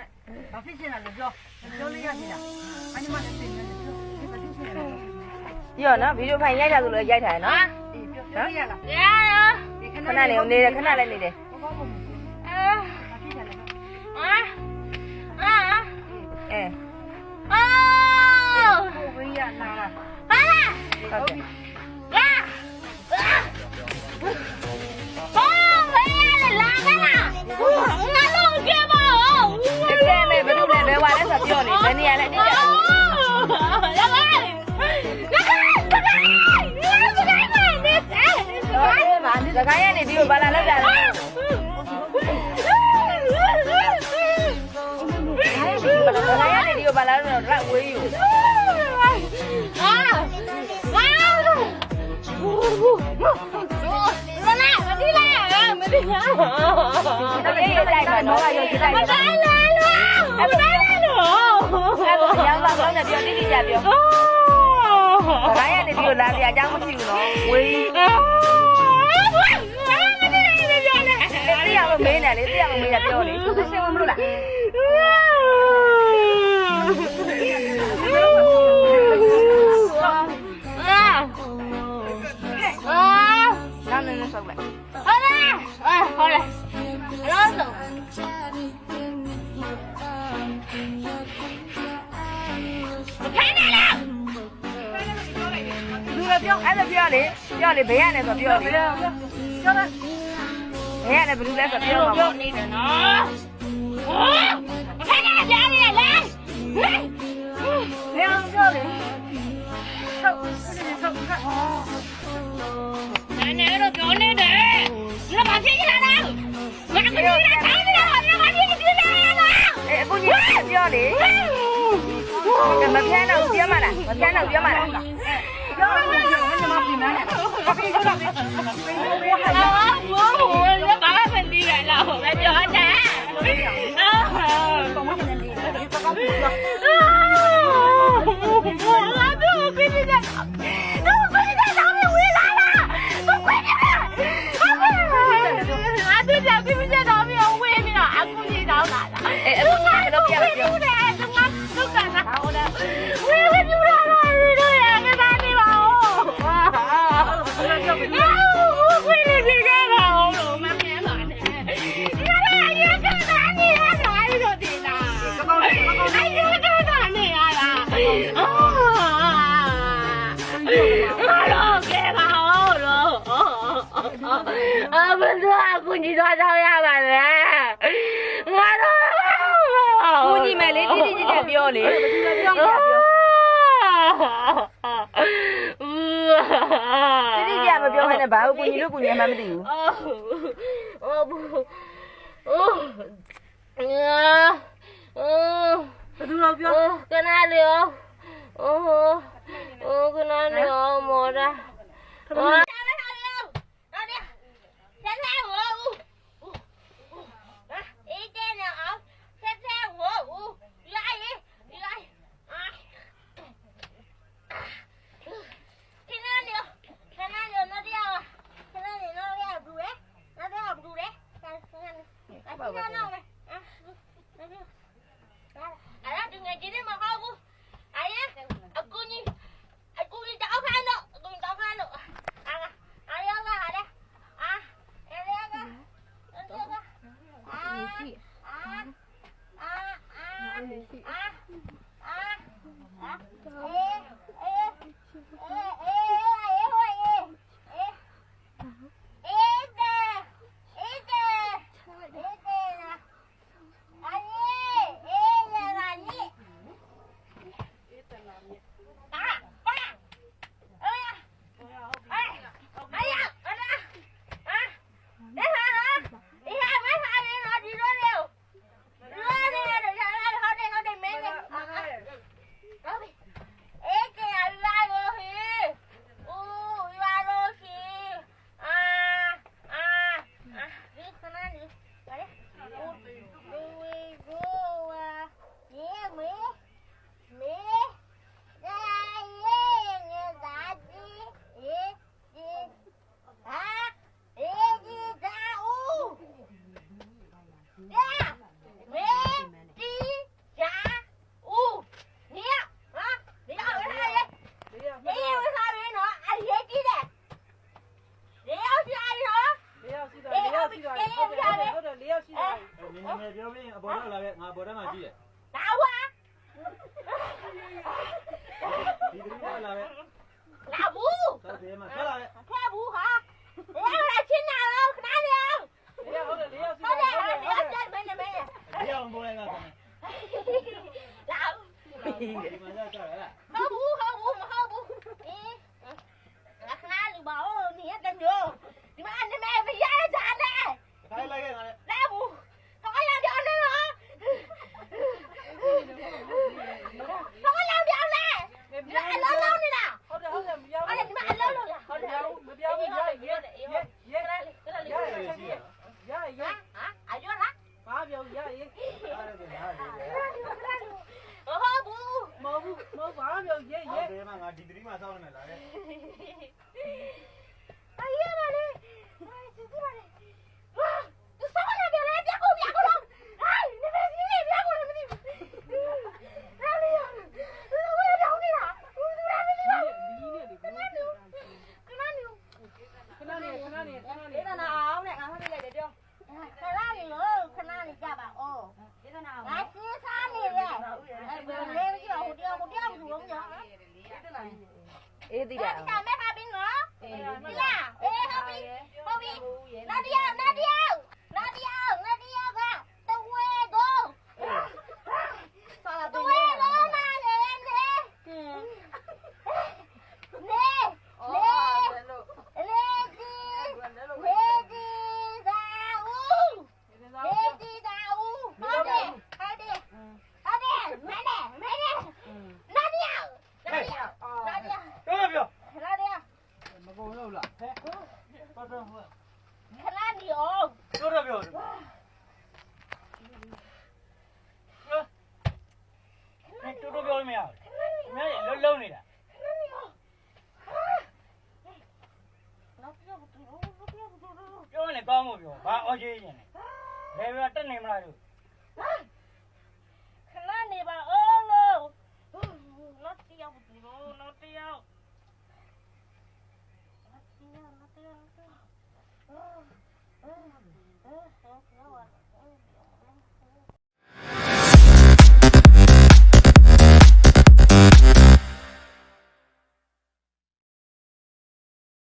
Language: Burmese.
နဲ့ဘာဖြစ်ချင်တာလဲပြောပြောလို့ရပြီလားအညီမလည်းသိနေတယ်ပြောဘာဖြစ်ချင်တာလဲပြီးတော့နော်ဗီဒီယိုဖိုင်ရိုက်တာဆိုလည်းရိုက်ထားရနော်အေးပြောပြောလို့ရလားရရောခဏလေးနေတယ်ခဏလေးနေတယ် ကိုင်းရနေဒီကိုဘာလာလောက်တာလဲစကိုင်းရနေဒီကိုဘာလာလော က်တော့ရက်ဝေးယူတကယ်ရိုက်လိုက်ပါတော့ရုပ်ကြည့်လိုက်ပါအဲ့ဒါရောင်းပါကောင်းတယ်ပြောတိတိကျပြောစကိုင်းရနေဒီကိုလာစရာအကြောင်းမရှိ ဘူးနော်ဝေးတရားမမင်းနဲ့လေတရားမမင်းနဲ့ပြောလေသူရှင်းမလို့လားနောက်နေနေဆောက်လိုက်သူကပြောအဲ့ဒါပြောလေပြောလေဘေးရနေဆိုပြောလေပြောပြောလားဘေးရနေဘယ်လိုလဲဆိုပြောမှာပြောပေါ့နေတယ်နော်ခဏကြာနေလေဘယ်အောင်ပြောလဲဆောက်ဆောက်ဆောက်နာနေတော့ပြောနေတယ်ငါမဖြစ်ရလားငါမဖြစ်ရလားငါမဖြစ်ရလားအေးအခုကြီးပြောလေမပြန်းတော့ပြောမှလားမပြန်းတော့ပြောမှလားပြောလို့ပြောညီမပြင်နေတယ်ဘာဖြစ်လို့ စ အဘသူအကူညီသွားတော့ရပါလားငါတော့ကူညီမယ်လေတိတိကျကျပြောလေဘသူလဲပြောမှာပြောတိတိကျမပြောဟဲ့နဲ့ဘာကိုကူညီလို့ကူညီမှမသိဘူးအော်အော်အော်ဘသူတော့ပြောကနာလေရောအိုးအိုးကနာလေရောမော်ရာ ယ်ကြီးနေမဟုတ်ဘူး။အဲ့ရအကူကြီးအကူကြီးတောက်ခိုင်းတော့အကူကြီးတောက်ခိုင်းတော့အာအာရကဟာလေအာအဲ့ရကအဲ့ရကအာအာအာအာအာအာအေးအေးအေးအေးအေးဟိုအေးအေးအေးတဲ့အေးတဲ့အေးတဲ့လားအရေးအေးရလာနိ ပါပါအေးအေးအေးအေးအာဒီဟာဟာဒီဟာမဟာနေတော့ဒီလိုလေလိုနေတယ်ရရဟုတ်တယ်ဟုတ်တယ်မင်းနေဟုတ်ပြီအေးကရလာကိုဟေး ပေါ်လာပဲငါပေါ်ထဲမှာကြည့်တယ်လာဝါဒီတရီပေါ်လာပဲလာဘူးသောက်တယ်မှာထွက်လာပဲဖဲဘူးဟာဘယ်လာချင်းနာတော့ခဏလေးအောင်လေးရောက်ဟုတ်တယ်လေးရောက်စီဟုတ်တယ်ဟုတ်တယ်ဟုတ်တယ်မင်းမင်းဒီအောင်ပေါ်လာကဆန်းလာဒီမှာရောက်ကြရလား ဟုတ်ဘူးဟုတ်ဘူးမဟုတ်ဘူးအေးငါခဏလေးပါဦးနေရတဲ့မျိုးဒီမှာနေမဲမရကြနဲ့ ခိုင်းလိုက်ခဲ့ငါလည်း လာဘူးတော့လာပြောင်းနေနော်တော့လာပြောင်းနေလာအလုံးလုံးနေတာ ဟုတ်တယ်ဟုတ်တယ်မပြောင်း အဲ့ဒါဒီမှာအလုံးလုံးလားဟုတ်တယ် မပြောင်းဘူးရရရရရရ ကလေးကလေး ရရရ ဟာအယောလား ဘာပြောရရ အားရတယ်ငါလေ ဟုတ်ဘူး မဟုတ်ဘူးမဟုတ်ဘာပြောရရ ဟုတ်တယ်မှာငါဒီတရီမှာစောင်းနေမှာလားလေ အယောပါလေဟာသူကလေဟာသူစောင်းနေပြန်လေပြကုန်ပြကုန်လို့ဟိုင်းနေမစီနေပြကုန်လို့မသိဘူးဟာလေသူကဝေးတောင်းနေတာသူကလည်းမသိဘူး ဒီနေ့ဒီ ခဏနေခဏနေ ခဏနေခဏနေခဏနေ ဒေသနာအောင်နဲ့ငါဟုတ်လိုက်တယ်ပြောခဏနေလို့ခဏနေကြပါဦးဒေသနာအောင်ငါစီးစားနေရဲ့အဲ့ဘယ်လဲမကြည့်ဟိုတရားဟိုတရားဘူးလုံးကြောအေးသိတာဒါမဲ့ပါပြီနော်ဒီလားအေးဟုတ်ပြီဟုတ်ပြီနာဒီယာနာဒီယာနာဒီယာနာဒီယာကတဝဲတော့ စာလာ တ တင် ဝဲ နေ တော့နာလေနေနေ အော်လဲလို့ လေဒီလေဒီဒါဦးလေဒီဒါဦးဟုတ်တယ်ဟုတ်တယ်ဟုတ်တယ်မနေမနေနာဒီယာနာဒီယာနာဒီယာ ပြောပြော နာဒီယာ မကုန်လို့လားဟဲ့ တော်တော်ဟိုခဏနေအောင်တော်တော်ပြောတော်တော်ပြောမရဘူးမင်းလုံးလုံးနေတာနောက်ပြောဘူးတော့ပြောဘူးတော့ပြောနေကောင်းမို့ပြောဘာအော်ကြီးနေလဲဘယ်ပြတက်နေမလားတို့ခဏနေပါအောင်လို့နောက်တရားဘူးတော့နောက်တရားနောက်တရားနောက်တရား